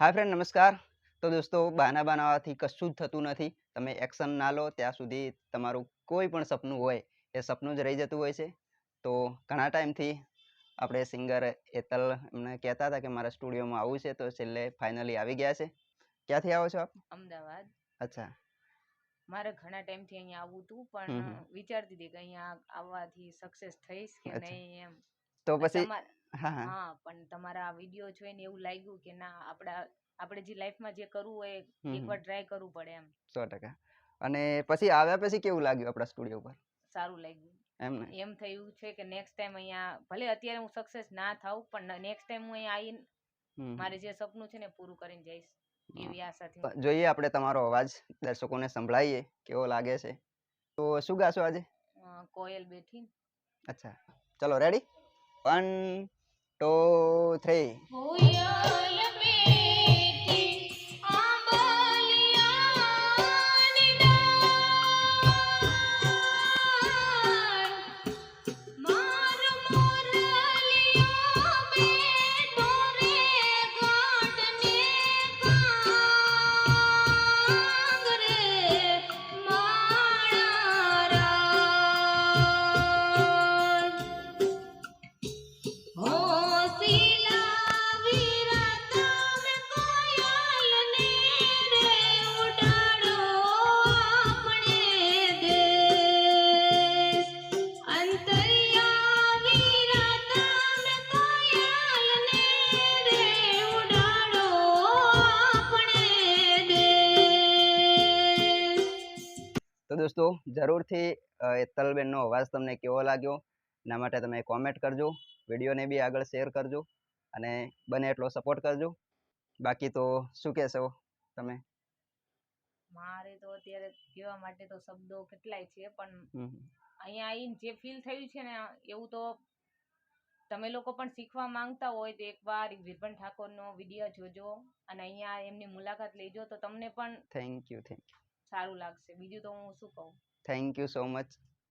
હાય friend નમસ્કાર. તો દોસ્તો બહાના બનાવવાથી કશું જ થતું નથી. તમે એક્શન ના લો ત્યાં સુધી તમારું કોઈ પણ સપનું હોય એ સપનું જ રહી જતું હોય છે. તો ઘણા ટાઈમથી આપણે સિંગર એતલ એમને કહેતા હતા કે મારા સ્ટુડિયોમાં આવવું છે તો છેલ્લે ફાઇનલી આવી ગયા છે. ક્યાંથી આવો છો આપ? અમદાવાદ. અચ્છા. મારે ઘણા ટાઈમથી અહીંયા આવવું હતું પણ વિચારતી હતી કે અહીંયા આવવાથી સક્સેસ થઈશ કે નહીં એમ. તો પછી હા. હા હા પણ તમારા વીડિયો જોઈને એવું લાગ્યું કે ના આપડા આપણે જે લાઈફમાં જે કરવું હોય હમ હમ. એકવાર ટ્રાય કરવું પડે એમ. સો ટકા. અને પછી આવ્યા પછી કેવું લાગ્યું આપણા સ્ટુડિયો પર સારું લાગ્યું. એમ ને? એમ થયું છે કે નેક્સ્ટ ટાઈમ અહીંયા ભલે અત્યારે હું સક્સેસ ના થાઉં પણ નેક્સ્ટ ટાઈમ હું અહીંયા આવીને હમ. મારે જે સપનું છે ને પૂરું કરીને જઈશ એવી આશાથી તો જોઈએ આપણે તમારો અવાજ દર્શકોને સંભળાઈએ કેવો લાગે છે. તો શું ગાશો આજે? અ, કોયલ બેઠી. અચ્છા. ચલો રેડી વન ટુ થ્રી તો દોસ્તો જરૂરથી એ તલબેનનો અવાજ તમને કેવો લાગ્યો? એના માટે તમે કોમેન્ટ કરજો વિડીયોને બી આગળ શેર કરજો અને બને એટલો સપોર્ટ કરજો. બાકી તો શું કહેશો તમે? મારે તો અત્યારે કહેવા માટે તો શબ્દો કેટલાય છે પણ અહીંયા આવીને જે ફીલ થયું છે ને એવું તો તમે લોકો પણ શીખવા માંગતા હોય તો એકવાર વિરપન ઠાકોરનો વીડિયો જોજો અને અહીંયા એમની મુલાકાત લેજો તો તમને પણ થેન્ક યુ થેન્ક યુ સારું લાગશે. બીજું તો હું શું કહું? Thank you so much